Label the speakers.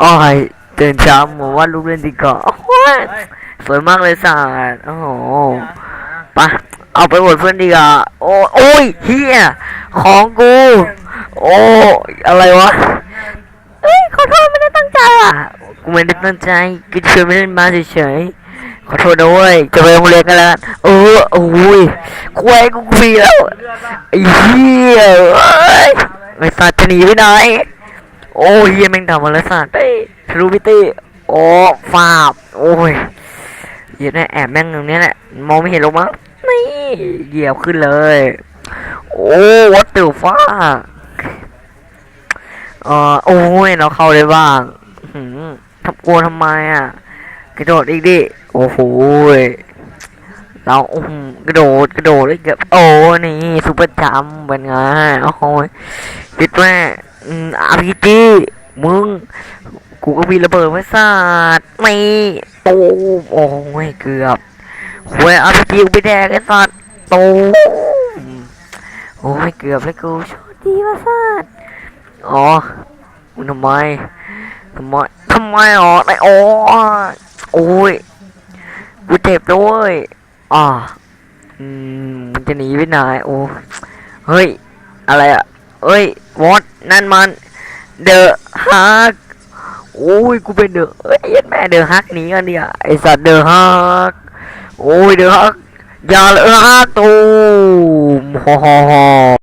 Speaker 1: อ้อยตื่นเช้าหมูว่ารูปเล่นดีกว่าโอ้โหสวยมากเลยสัตว์โอ้โหไปะเอาไปอวดเพื่อนดีกว่าโอ้โอ้ยเฮียของกู โอ้อะไรวะเอ้ยขอโทษไม่ได้ตั้งใจอะกูไม่ได้ตั้งใจกูเฉยไม่ได้มาเฉยๆขอโทษนะเว้ยจะไปโรงเรียนกันแล้วกันเออโอ้ยควายกูฟรีแล้วไอ้เหี้ยไอ้สัตว์จะหนีไปไหน โอ้ยเหี้ยแม่งทำมาแล้วสัตว์เต้ทะลุพิตี้โอ้ฟาบโอ้ยเหี้ยแน่แอบแม่งตรงเนี้ยแหละมองไม่เห็นหรอกมั้งนี่เหยียบขึ้นเลย โอ้วัดตือฟ้าเออโอ้ยเราเข้าได้บ้างหืมทับกลัวทำไมอะกระโดดอีกดิโอ้โหยเราอุ้มกระโดดกระโดดเลยเกือบโอ้นี่ซุปเปอร์จัมป์เป็นไงโอ้โหคิด แม่อาร์พีจีมึง กูก็มีระเบิดไว้สาดไม่ตูมโอ้ยเกือบหวยอาร์พีจีกูไปแดกไอ้สัตว์ตูมโอ้ยเกือบแล้วกูโชคดีมาสัตว์อ๋อทำไมทำไมทำไมอ๋อไอ้โอ้โอ้ยกูเจ็บด้วยอ่าอืมมันจะหนีไปไหนโอ้เฮ้ย อะไรอะ เอ้ยวอตนั่นมันเดอะฮักโอ้ยกูเป็นเดอะเอ้ยแม่เดอะฮักหนีกันเนี่ยไอสัตว์เดอะฮักโอ้ยเดอะฮักอย่าเลยฮักตูมฮ่าฮ่าฮ่า